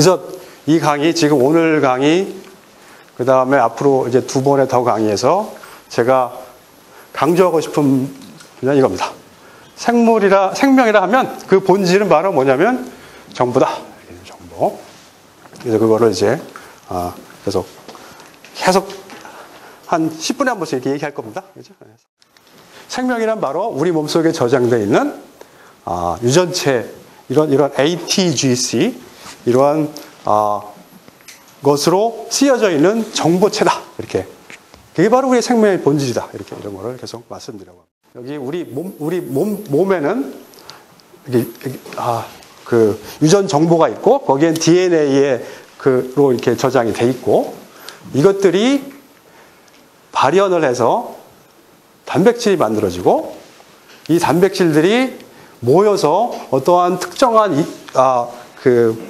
그래서 이 강의, 지금 오늘 강의, 그 다음에 앞으로 이제 두 번의 더 강의에서 제가 강조하고 싶은 분야 이겁니다. 생물이라, 생명이라 하면 그 본질은 바로 뭐냐면 정보다. 정보. 그래서 그거를 이제, 아, 계속, 계속 한 10분에 한 번씩 이렇게 얘기할 겁니다. 그죠? 생명이란 바로 우리 몸속에 저장되어 있는 아, 유전체, 이런, 이런 ATGC, 이러한 아, 것으로 쓰여져 있는 정보체다. 이렇게. 그게 바로 우리의 생명의 본질이다. 이렇게 이런 거를 계속 말씀드리려고 합니다. 여기 우리 몸, 우리 몸, 몸에는 이게, 아, 그 유전 정보가 있고 거기엔 DNA에 그로 이렇게 저장이 돼 있고 이것들이 발현을 해서 단백질이 만들어지고 이 단백질들이 모여서 어떠한 특정한 이, 아, 그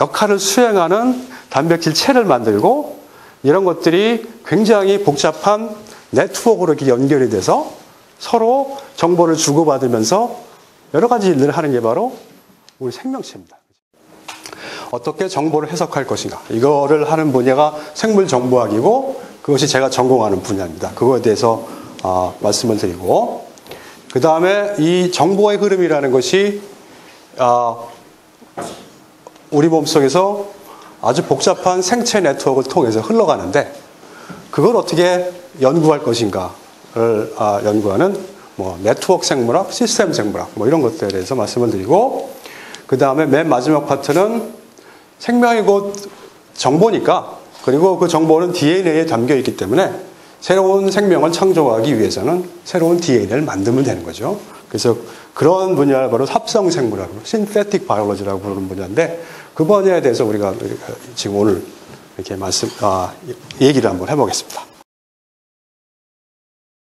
역할을 수행하는 단백질 체를 만들고 이런 것들이 굉장히 복잡한 네트워크로 연결이 돼서 서로 정보를 주고받으면서 여러 가지 일들을 하는 게 바로 우리 생명체입니다. 어떻게 정보를 해석할 것인가. 이거를 하는 분야가 생물정보학이고 그것이 제가 전공하는 분야입니다. 그거에 대해서 어, 말씀을 드리고 그 다음에 이 정보의 흐름이라는 것이 어, 우리 몸속에서 아주 복잡한 생체 네트워크를 통해서 흘러가는데 그걸 어떻게 연구할 것인가를 아, 연구하는 뭐 네트워크 생물학, 시스템 생물학 뭐 이런 것들에 대해서 말씀을 드리고 그 다음에 맨 마지막 파트는 생명이 곧 정보니까 그리고 그 정보는 DNA에 담겨 있기 때문에 새로운 생명을 창조하기 위해서는 새로운 DNA를 만들면 되는 거죠. 그래서 그런 분야를 바로 합성 생물학, 신테틱 바이올로지라고 부르는 분야인데 그 분야에 대해서 우리가 지금 오늘 이렇게 말씀, 아, 얘기를 한번 해보겠습니다.